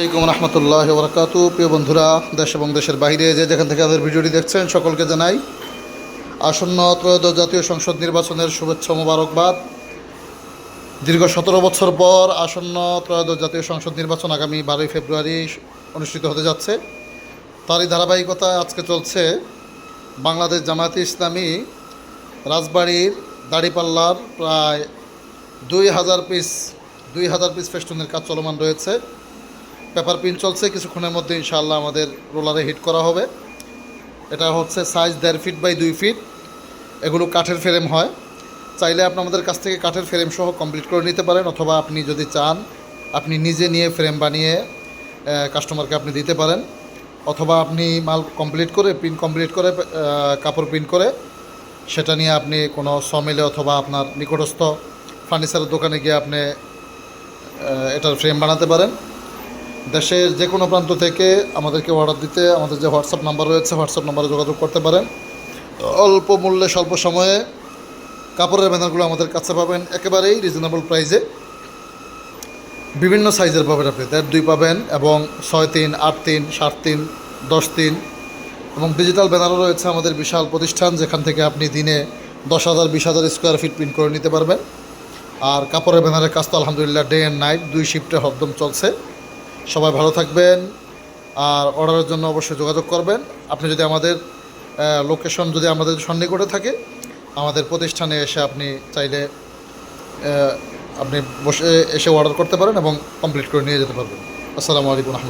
আসসালামাইকুম রহমতুল্লাহ বরকাত প্রিয় বন্ধুরা, দেশ এবং দেশের বাইরে যে যেখান থেকে আমাদের ভিডিওটি দেখছেন, সকলকে জানাই আসন্ন ত্রয়োদশ জাতীয় সংসদ নির্বাচনের শুভেচ্ছা মোবারকবাদ। দীর্ঘ সতেরো বছর পর আসন্ন ত্রয়োদশ জাতীয় সংসদ নির্বাচন আগামী বারোই ফেব্রুয়ারি অনুষ্ঠিত হতে যাচ্ছে। তারই ধারাবাহিকতায় আজকে চলছে বাংলাদেশ জামায়াতে ইসলামী রাজবাড়ির দাড়িপাল্লার প্রায় দুই হাজার পিস, দুই হাজার পিস ফেস্টুনের কাজ চলমান রয়েছে। পেপার প্রিন্ট চলছে, কিছুক্ষণের মধ্যে ইনশাল্লাহ আমাদের রোলারে হিট করা হবে। এটা হচ্ছে সাইজ দেড় ফিট বাই দুই ফিট, এগুলো কাঠের ফ্রেম হয়। চাইলে আপনি আমাদের কাছ থেকে কাঠের ফ্রেম সহ কমপ্লিট করে নিতে পারেন, অথবা আপনি যদি চান, আপনি নিজে নিয়ে ফ্রেম বানিয়ে কাস্টমারকে আপনি দিতে পারেন। অথবা আপনি মাল কমপ্লিট করে, প্রিন্ট কমপ্লিট করে কাপড় প্রিন্ট করে, সেটা নিয়ে আপনি কোনো সমিলে অথবা আপনার নিকটস্থ ফার্নিচারের দোকানে গিয়ে আপনি এটার ফ্রেম বানাতে পারেন। দেশের যে কোনো প্রান্ত থেকে আমাদেরকে অর্ডার দিতে, আমাদের যে হোয়াটসঅ্যাপ নাম্বার রয়েছে হোয়াটসঅ্যাপ নাম্বারে যোগাযোগ করতে পারেন। অল্প মূল্যে, স্বল্প সময়ে কাপড়ের ব্যানারগুলো আমাদের কাছে পাবেন, একেবারেই রিজনেবল প্রাইসে বিভিন্ন সাইজের পাবেন আপনি, দেড়, দুই পাবেন এবং ছয় তিন, আট তিন, সাত তিন, দশ তিন এবং ডিজিটাল ব্যানারও রয়েছে আমাদের বিশাল প্রতিষ্ঠান, যেখান থেকে আপনি দিনে দশ হাজার, বিশ হাজার স্কোয়ার ফিট প্রিন্ট করে নিতে পারবেন। আর কাপড়ের ব্যানারের কাজ তো আলহামদুলিল্লাহ ডে অ্যান্ড নাইট দুই শিফটে হরদম চলছে। সবাই ভালো থাকবেন আর অর্ডারের জন্য অবশ্যই যোগাযোগ করবেন। আপনি যদি আমাদের লোকেশন যদি আমাদের সন্নিকটে থাকে, আমাদের প্রতিষ্ঠানে এসে আপনি চাইলে আপনি বসে, এসে অর্ডার করতে পারেন এবং কমপ্লিট করে নিয়ে যেতে পারবেন। আসসালামু আলাইকুম রহমতুল্লাহ।